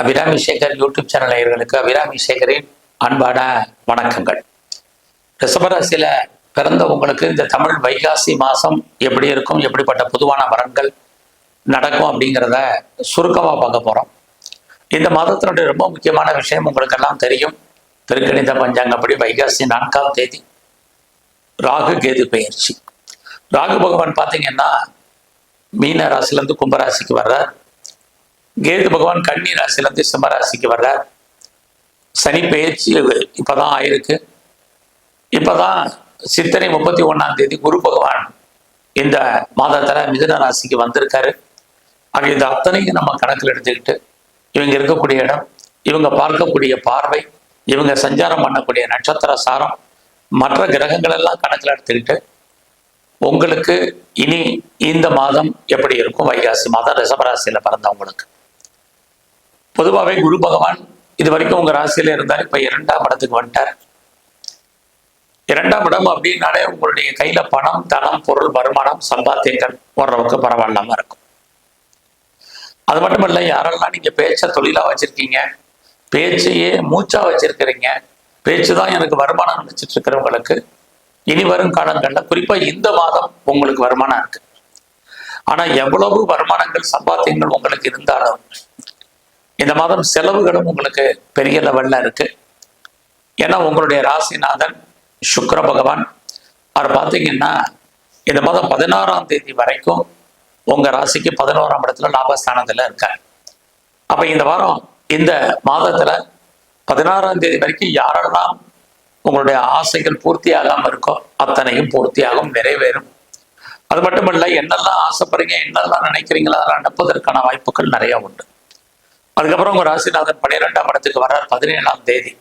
Abirami Sekar YouTube channel நேயர்களுக்கு அபிராமி சேகரின் அன்பான வணக்கங்கள். ரிஷபராசியில பிறந்த உங்களுக்கு இந்த தமிழ் வைகாசி மாசம் எப்படி இருக்கும் எப்படிப்பட்ட பொதுவான வரன்கள் நடக்கும் அப்படிங்கிறத சுருக்கமாக பார்க்க போறோம். இந்த மாதத்தினுடைய ரொம்ப முக்கியமான விஷயம் உங்களுக்கெல்லாம் தெரியும். திருக்கணித பஞ்சாங்கப்படி வைகாசி நான்காம் தேதி ராகு கேது பயிற்சி ராகு பகவான் பார்த்தீங்கன்னா மீன ராசிலேருந்து கும்பராசிக்கு வர்றார். கேது பகவான் கன்னி ராசிலேருந்து சிம்மராசிக்கு வர்றார். சனி பெயர்ச்சி இப்போதான் ஆயிருக்கு. இப்போதான் சித்திரை முப்பத்தி ஒன்றாம் தேதி குரு பகவான் இந்த மாதத்தில் மிதுன ராசிக்கு வந்திருக்காரு. ஆக இந்த அத்தனையும் நம்ம கணக்கில் எடுத்துக்கிட்டு இவங்க இருக்கக்கூடிய இடம் இவங்க பார்க்கக்கூடிய பார்வை இவங்க சஞ்சாரம் பண்ணக்கூடிய நட்சத்திர சாரம் மற்ற கிரகங்கள் எல்லாம் கணக்கில் எடுத்துக்கிட்டு உங்களுக்கு இனி இந்த மாதம் எப்படி இருக்கும்? வைகாசி மாதம் ரிஷபராசியில பிறந்தவங்களுக்கு. பொதுவாகவே குரு பகவான் இது வரைக்கும் உங்க ராசியில இருந்தார். இப்ப இரண்டாம் இடத்துக்கு வந்துட்டார். இரண்டாம் இடம் அப்படின்னாலே உங்களுடைய கையில பணம் தனம் பொருள் வருமானம் சம்பாத்தியங்கள் ஓரளவுக்கு பரவாயில்லாம இருக்கும். அது மட்டும் இல்ல யாரெல்லாம் நீங்க பேச்ச தொழிலா வச்சிருக்கீங்க பேச்சையே மூச்சா வச்சிருக்கிறீங்க பேச்சு தான் எனக்கு வருமானம் நினைச்சிட்டு இருக்கிறவங்களுக்கு இனி வரும் காலங்கள்ல குறிப்பா இந்த மாதம் உங்களுக்கு வருமானம் இருக்கு. ஆனா எவ்வளவு வருமானங்கள் சம்பாத்தியங்கள் உங்களுக்கு இருந்தாலும் இந்த மாதம் செலவுகளும் உங்களுக்கு பெரிய லெவல்ல இருக்கு. ஏன்னா உங்களுடைய ராசிநாதன் சுக்கர பகவான் அவர் பார்த்தீங்கன்னா இந்த மாதம் பதினாறாம் தேதி வரைக்கும் உங்க ராசிக்கு பதினோராம் இடத்துல லாபஸ்தானத்துல இருக்கார். அப்ப இந்த வாரம் இந்த மாதத்துல பதினாறாம் தேதி வரைக்கும் யாரெல்லாம் உங்களுடைய ஆசைகள் பூர்த்தி ஆகாம இருக்கோ அத்தனையும் பூர்த்தியாகும் நிறைவேறும். அது மட்டும் இல்லை என்னெல்லாம் ஆசைப்படுறீங்க என்னெல்லாம் நினைக்கிறீங்களோ அதெல்லாம் நடப்பதற்கான வாய்ப்புகள் நிறைய உண்டு. அதுக்கப்புறம் உங்க ராசிநாதன் பன்னிரெண்டாம் இடத்துக்கு வர்றார் பதினேழாம் தேதி.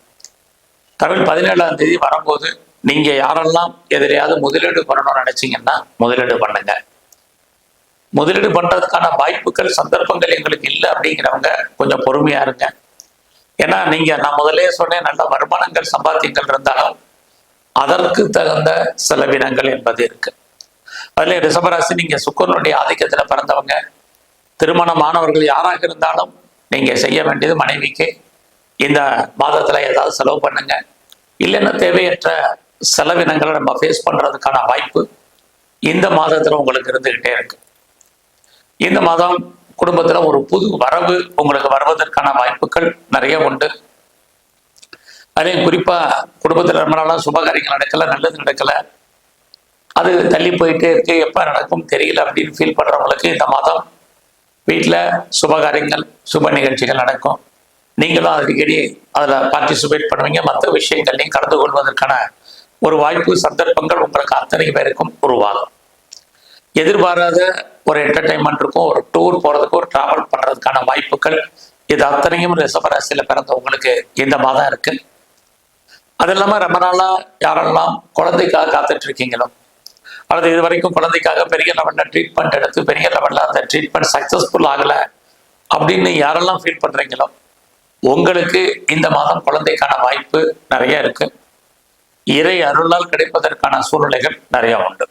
தமிழ் பதினேழாம் தேதி வரும்போது நீங்க யாரெல்லாம் எதிரையாவது முதலீடு பண்ணணும்னு நினைச்சீங்கன்னா முதலீடு பண்ணுங்க. முதலீடு பண்றதுக்கான வாய்ப்புகள் சந்தர்ப்பங்கள் எங்களுக்கு இல்லை அப்படிங்கிறவங்க கொஞ்சம் பொறுமையா இருங்க. ஏன்னா நீங்க நான் முதலே சொன்னேன் நல்ல வருமானங்கள் சம்பாத்தியங்கள் இருந்தாலும் அதற்கு தகுந்த செலவினங்கள் என்பது இருக்கு. அதுல ரிஷபராசி நீங்க சுக்கரனுடைய ஆதிக்கத்துல பிறந்தவங்க. திருமணமானவர்கள் யாராக இருந்தாலும் நீங்க செய்ய வேண்டியது மனைவிக்கு இந்த மாதத்துல ஏதாவது செலவு பண்ணுங்க. இல்லைன்னா தேவையற்ற செலவினங்களை நம்ம ஃபேஸ் பண்றதுக்கான வாய்ப்பு இந்த மாதத்துல உங்களுக்கு இருந்துகிட்டே இருக்கு. இந்த மாதம் குடும்பத்துல ஒரு புது வரவு உங்களுக்கு வருவதற்கான வாய்ப்புகள் நிறைய உண்டு. அதே குறிப்பா குடும்பத்துல ரொம்ப நாளா சுபகாரியங்கள் நடக்கல நல்லது நடக்கல. அது தள்ளி போயிட்டே இருக்கு. எப்ப நடக்கும் தெரியல அப்படின்னு ஃபீல் பண்றவங்களுக்கு இந்த மாதம் வீட்டில் சுபகாரியங்கள் சுப நிகழ்ச்சிகள் நடக்கும். நீங்களும் அடிக்கடி அதில் பார்ட்டிசிபேட் பண்ணுவீங்க. மற்ற விஷயங்கள்லையும் கலந்து கொள்வதற்கான ஒரு வாய்ப்பு சந்தர்ப்பங்கள் உங்களுக்கு அத்தனை பேருக்கும் உருவாகும். எதிர்பாராத ஒரு என்டர்டைன்மெண்ட் இருக்கும் ஒரு டூர் போகிறதுக்கு ஒரு ட்ராவல் பண்ணுறதுக்கான வாய்ப்புகள் இது அத்தனையும் ரிஷபராசியில் பிறந்தவங்களுக்கு இந்த மாதம் இருக்குது அது இல்லாமல் ரொம்ப நாளாக யாரெல்லாம் குழந்தைக்காக காத்துட்ருக்கீங்களோ அல்லது இது வரைக்கும் குழந்தைக்காக பெரிய லெவலில் ட்ரீட்மெண்ட் எடுத்து பெரிய லெவலில் அந்த ட்ரீட்மெண்ட் சக்ஸஸ்ஃபுல் ஆகலை அப்படின்னு யாரெல்லாம் ஃபீல் பண்ணுறீங்களோ உங்களுக்கு இந்த மாதம் குழந்தைக்கான வாய்ப்பு நிறைய இருக்கு. இறை அருளால் கிடைப்பதற்கான சூழ்நிலைகள் நிறைய உண்டு.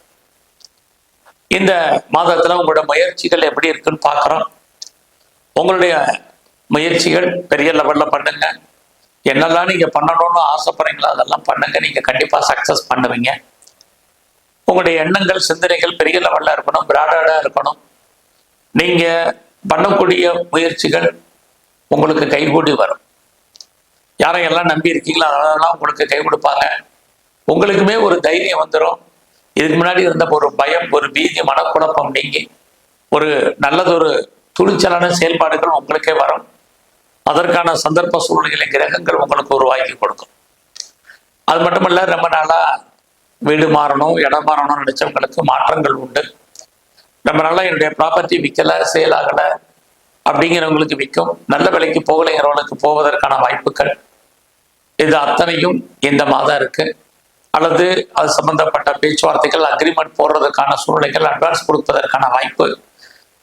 இந்த மாதத்துல உங்களோட முயற்சிகள் எப்படி இருக்குன்னு பார்க்குறோம். உங்களுடைய முயற்சிகள் பெரிய லெவல்ல பண்ணுங்க. என்னெல்லாம் நீங்கள் பண்ணணும்னு ஆசைப்படுறீங்களோ அதெல்லாம் பண்ணுங்க. நீங்கள் கண்டிப்பாக சக்ஸஸ் பண்ணுவீங்க. உங்களுடைய எண்ணங்கள் சிந்தனைகள் பெரிய லெவலில் இருக்கணும் பிராடாடாக இருக்கணும். நீங்கள் பண்ணக்கூடிய முயற்சிகள் உங்களுக்கு கைகூடி வரும். யாரையெல்லாம் நம்பி இருக்கீங்களோ? அதெல்லாம் உங்களுக்கு கை கொடுப்பாங்க. உங்களுக்குமே ஒரு தைரியம் வந்துடும் இதுக்கு முன்னாடி இருந்த ஒரு பயம் ஒரு பீதி மனக்குழப்பம் நீங்கி ஒரு நல்லதொரு துணிச்சலான செயல்பாடுகள் உங்களுக்கே வரும். அதற்கான சந்தர்ப்ப சூழ்நிலை கிரகங்கள் உங்களுக்கு உருவாக்கி கொடுக்கும். அது மட்டுமல்ல ரொம்ப நாளாக வீடு மாறணும் இடம் மாறணும்னு நினைச்சவங்களுக்கு மாற்றங்கள் உண்டு. நம்மளால என்னுடைய ப்ராப்பர்ட்டி விற்கல சேல் ஆகல அப்படிங்கிறவங்களுக்கு விற்கும். நல்ல விலைக்கு போகலைங்கிறவங்களுக்கு போவதற்கான வாய்ப்புகள் இது அத்தனையும் இந்த மாதம் இருக்கு. அல்லது அது சம்பந்தப்பட்ட பேச்சுவார்த்தைகள் அக்ரிமெண்ட் போடுறதுக்கான சூழ்நிலைகள் அட்வான்ஸ் கொடுப்பதற்கான வாய்ப்பு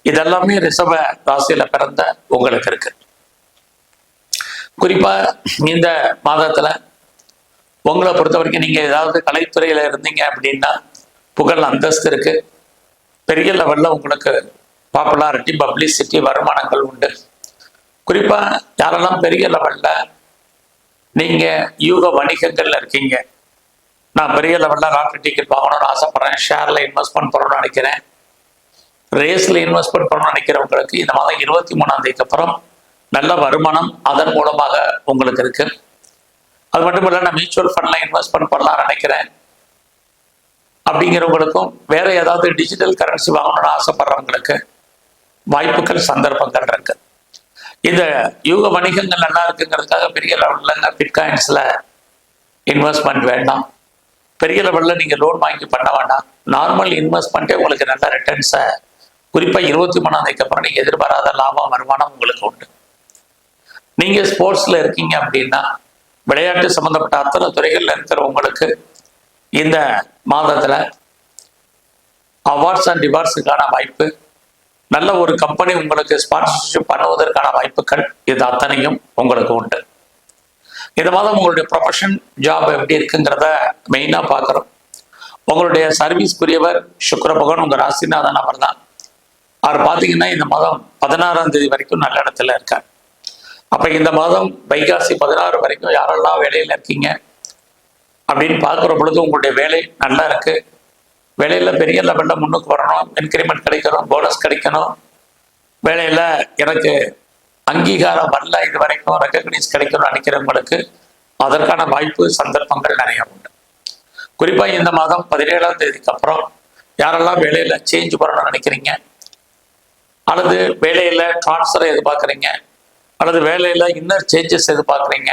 இதெல்லாமே ரிசர்வ ராசியில பிறந்த உங்களுக்கு இருக்கு. குறிப்பா இந்த மாதத்துல உங்களை பொறுத்த வரைக்கும் நீங்கள் ஏதாவது கலைத்துறையில் இருந்தீங்க அப்படின்னா புகழ் அந்தஸ்து இருக்கு. பெரிய லெவலில் உங்களுக்கு பாப்புலாரிட்டி பப்ளிசிட்டி வருமானங்கள் உண்டு. குறிப்பாக யாரெல்லாம் பெரிய லெவலில் நீங்கள் யூக வணிகங்கள்ல இருக்கீங்க. நான் பெரிய லெவலில் லாட்டரி டிக்கெட் வாங்கணும்னு ஆசைப்பட்றேன் ஷேரில் இன்வெஸ்ட்மெண்ட் பண்ணணும்னு நினைக்கிறேன். ரேஸில் இன்வெஸ்ட்மெண்ட் பண்ணணும்னு நினைக்கிறவங்களுக்கு இந்த மாதம் இருபத்தி மூணாம் தேதிக்கு அப்புறம் நல்ல வருமானம் அதன் மூலமாக உங்களுக்கு இருக்குது அது மட்டும் இல்லை நான் மியூச்சுவல் ஃபண்ட்ல இன்வெஸ்ட்மெண்ட் பண்ணலாம்னு நினைக்கிறேன். அப்படிங்கிறவங்களுக்கும் வேற ஏதாவது டிஜிட்டல் கரன்சி வாங்கணும்னு ஆசைப்படுறவங்களுக்கு வாய்ப்புகள் சந்தர்ப்பங்கள் இருக்கு. இந்த யூக வணிகங்கள் நல்லா இருக்குங்கிறதுக்காக பெரிய லெவலில் பிட்காயின்ஸ்ல இன்வெஸ்ட்மெண்ட் வேண்டாம். பெரிய லெவலில் நீங்கள் லோன் வாங்கி பண்ண வேண்டாம். நார்மல் இன்வெஸ்ட்மெண்ட்டே உங்களுக்கு நல்ல ரிட்டர்ன்ஸை குறிப்பாக இருபத்தி மூணாம் தேதிக்கு அப்புறம் நீங்கள் எதிர்பாராத லாபம் வருமானம் உங்களுக்கு உண்டு. நீங்கள் ஸ்போர்ட்ஸில் இருக்கீங்க அப்படின்னா விளையாட்டு சம்மந்தப்பட்ட அத்தனை துறைகளில் இருக்கிறவங்களுக்கு இந்த மாதத்தில் அவார்ட்ஸ் அண்ட் ரிவார்ட்ஸுக்கான வாய்ப்பு நல்ல ஒரு கம்பெனி உங்களுக்கு ஸ்பான்சர்ஷிப் பண்ணுவதற்கான வாய்ப்புகள் இது அத்தனையும் உங்களுக்கு உண்டு. இந்த மாதம் உங்களுடைய ப்ரொஃபஷன் ஜாப் எப்படி இருக்குங்கிறத மெயினாக பார்க்குறோம். உங்களுடைய சர்வீஸ்க்குரியவர் சுக்கர பகவான் உங்கள் ராசிநாதன் அவர் தான் அவர் பார்த்தீங்கன்னா இந்த மாதம் பதினாறாம் தேதி வரைக்கும் நல்ல இடத்துல இருக்கார். அப்போ இந்த மாதம் வைகாசி பதினாறு வரைக்கும் யாரெல்லாம் வேலையில் இருக்கீங்க? அப்படின்னு பார்க்குற பொழுது உங்களுடைய வேலை நல்லா இருக்கு. வேலையில் பெரிய லெவலில் முன்னுக்கு வரணும். இன்க்ரிமெண்ட் கிடைக்கணும். போனஸ் கிடைக்கணும். வேலையில் எனக்கு அங்கீகாரம் வரல. இது வரைக்கும் ரெக்கக்னைஸ் கிடைக்கணும்னு நினைக்கிறவங்களுக்கு அதற்கான வாய்ப்பு சந்தர்ப்பங்கள் நிறைய உண்டு. குறிப்பாக இந்த மாதம் பதினேழாம் தேதிக்கு அப்புறம் யாரெல்லாம் வேலையில் சேஞ்ச் பண்ணணும்னு நினைக்கிறீங்க? அல்லது வேலையில் ட்ரான்ஸ்ஃபரை எதிர்பார்க்குறீங்க? அல்லது வேலையில இன்னர் சேஞ்சஸ் எதிர்பார்க்குறீங்க?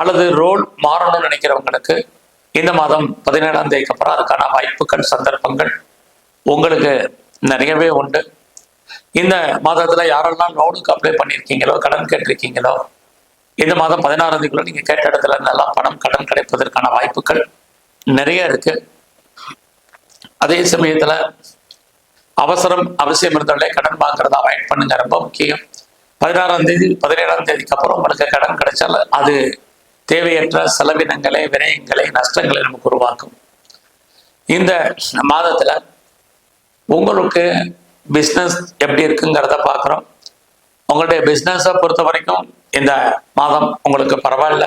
அல்லது ரோல் மாறணும்னு நினைக்கிறவங்களுக்கு இந்த மாதம் பதினேழாம் தேதிக்கு அப்புறம் அதுக்கான வாய்ப்புகள் சந்தர்ப்பங்கள் உங்களுக்கு நிறையவே உண்டு. இந்த மாதத்துல யாரெல்லாம் லோனுக்கு அப்ளை பண்ணியிருக்கீங்களோ கடன் கேட்டிருக்கீங்களோ இந்த மாதம் பதினாறாம் தேதிக்குள்ள நீங்க கேட்ட இடத்துல இருந்தெல்லாம் பணம் கடன் கிடைப்பதற்கான வாய்ப்புகள் நிறைய இருக்கு. அதே சமயத்துல அவசரம் அவசியம் இருந்தாலே கடன் வாங்குறத அவாய்ட் பண்ணுங்க. ரொம்ப முக்கியம். பதினாறாம் தேதி பதினேழாம் தேதிக்கு அப்புறம் உங்களுக்கு கடன் கிடைச்சால் அது தேவையற்ற செலவினங்களை விரயங்களை நஷ்டங்களை நமக்கு உருவாக்கும். இந்த மாதத்தில் உங்களுக்கு பிஸ்னஸ் எப்படி இருக்குங்கிறத பார்க்குறோம். உங்களுடைய பிஸ்னஸை பொறுத்த வரைக்கும் இந்த மாதம் உங்களுக்கு பரவாயில்ல.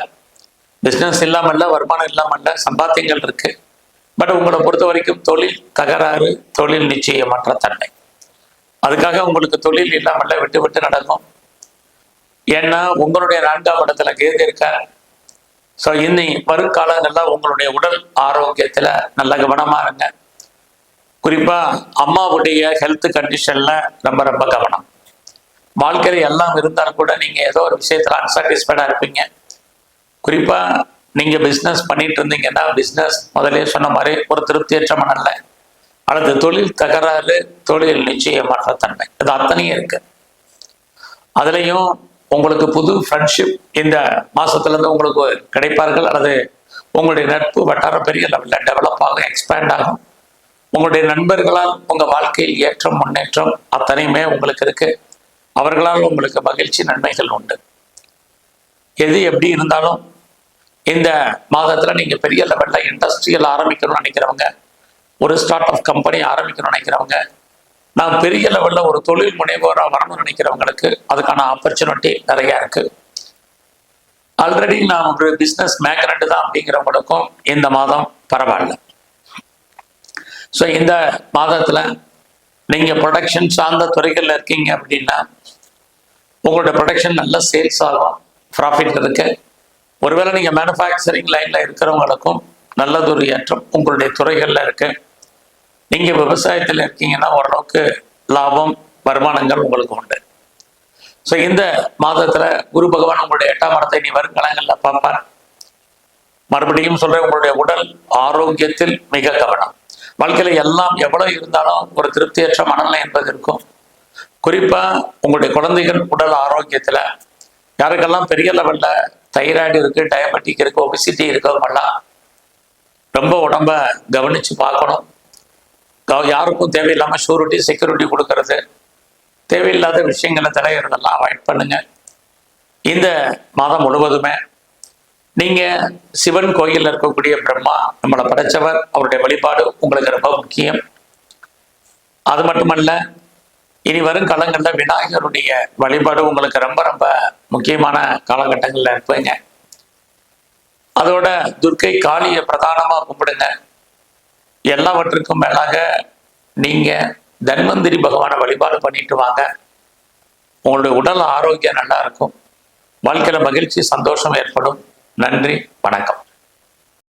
பிஸ்னஸ் இல்லாமல் இல்லை வருமானம் இல்லாமல் இல்லை சம்பாத்தியங்கள் இருக்குது பட் உங்களை பொறுத்த வரைக்கும் தொழில் தகராறு தொழில் நிச்சயமற்ற தன்மை. அதுக்காக உங்களுக்கு தொழில் இல்லாமல் விட்டு விட்டு நடக்கும். ஏன்னா உங்களுடைய நான்காம் இடத்துல கேது இருக்கார். ஸோ இன்னி வருங்காலங்கள்ல உங்களுடைய உடல் ஆரோக்கியத்துல நல்ல கவனமா இருங்க. குறிப்பா அம்மாவுடைய ஹெல்த் கண்டிஷன்ல ரொம்ப ரொம்ப கவனம். வாழ்க்கையில எல்லாம் இருந்தால் கூட நீங்க ஏதோ ஒரு விஷயத்துல அன்சாட்டிஸ்ஃபைடா இருப்பீங்க. குறிப்பா நீங்க பிஸ்னஸ் பண்ணிட்டு இருந்தீங்கன்னா பிஸ்னஸ் முதலே சொன்ன மாதிரி ஒரு திருப்தியற்ற மனல்ல அல்லது தொழில் தகராறு தொழில் நிச்சயமற்ற தன்மை. இது அத்தனையும் இருக்கு. அதுலேயும் உங்களுக்கு புது ஃப்ரெண்ட்ஷிப் இந்த மாதத்துலேருந்து உங்களுக்கு கிடைப்பார்கள். அல்லது உங்களுடைய நட்பு வட்டாரம் பெரிய லெவலில் டெவலப் ஆகும் எக்ஸ்பேண்ட் ஆகும். உங்களுடைய நண்பர்களால் உங்கள் வாழ்க்கையில் ஏற்றம் முன்னேற்றம் அத்தனையுமே உங்களுக்கு இருக்கு. அவர்களால் உங்களுக்கு மகிழ்ச்சி நன்மைகள் உண்டு. எது எப்படி இருந்தாலும் இந்த மாதத்தில் நீங்கள் பெரிய லெவலில் இண்டஸ்ட்ரியல் ஆரம்பிக்கணும்னு நினைக்கிறவங்க ஒரு ஸ்டார்ட் அப் கம்பெனி ஆரம்பிக்கணும்னு நினைக்கிறவங்க நான் பெரிய லெவலில் ஒரு தொழில் முனைவோராக வரணும்னு நினைக்கிறவங்களுக்கு அதுக்கான ஆப்பர்ச்சுனிட்டி நிறைய இருக்கு. ஆல்ரெடி நான் ஒரு பிஸ்னஸ் மேக்னட் தான் அப்படிங்கிறவங்களுக்கும் இந்த மாதம் பரவாயில்ல. ஸோ இந்த மாதத்தில் நீங்கள் ப்ரொடக்ஷன் சார்ந்த துறைகளில் இருக்கீங்க அப்படின்னா உங்களோட ப்ரொடக்ஷன் நல்ல சேல்ஸ் ஆகும் ப்ராஃபிட் இருக்கு. ஒருவேளை நீங்கள் மேனுஃபேக்சரிங் லைனில் இருக்கிறவங்களுக்கும் நல்லதொரு ஏற்றம் உங்களுடைய துறைகளில் இருக்குது நீங்க விவசாயத்தில் இருக்கீங்கன்னா ஓரளவுக்கு லாபம் வருமானங்கள் உங்களுக்கு உண்டு. ஸோ இந்த மாதத்துல குரு பகவான் உங்களுடைய எட்டாம் மரத்தை நீ வருங்காலங்களில் பார்ப்பார். மறுபடியும் சொல்றேன் உங்களுடைய உடல் ஆரோக்கியத்தில் மிக கவனம். வாழ்க்கையில எல்லாம் எவ்வளவு இருந்தாலும் ஒரு திருப்தியற்ற மனநிலை என்பது இருக்கும். குறிப்பா உங்களுடைய குழந்தைகள் உடல் ஆரோக்கியத்துல யாருக்கெல்லாம் பெரிய லெவல்ல தைராய்டு இருக்கு டயபெட்டிக் இருக்கு ஒபிசிட்டி இருக்கவங்கெல்லாம் ரொம்ப உடம்ப கவனிச்சு பார்க்கணும். யாருக்கும் தேவையில்லாம ஷூரிட்டி செக்யூரிட்டி கொடுக்கறது. தேவையில்லாத விஷயங்களை தலைவர்களெல்லாம் அவாய்ட் பண்ணுங்க. இந்த மாதம் முழுவதுமே நீங்க சிவன் கோயிலில் இருக்கக்கூடிய பிரம்மா நம்மளை படைச்சவர் அவருடைய வழிபாடு உங்களுக்கு ரொம்ப முக்கியம். அது மட்டுமல்ல இனி வரும் காலங்களில் விநாயகருடைய வழிபாடு உங்களுக்கு ரொம்ப ரொம்ப முக்கியமான காலகட்டங்களில் இருப்பீங்க. அதோட துர்க்கை காளியை பிரதானமாக கும்பிடுங்க. எல்லாவற்றுக்கும் மேலாக நீங்க தன்வந்திரி பகவானை வழிபாடு பண்ணிட்டு வாங்க. உங்களுடைய உடல் ஆரோக்கியம் நல்லா இருக்கும். வாழ்க்கையில மகிழ்ச்சி சந்தோஷம் ஏற்படும். நன்றி வணக்கம்.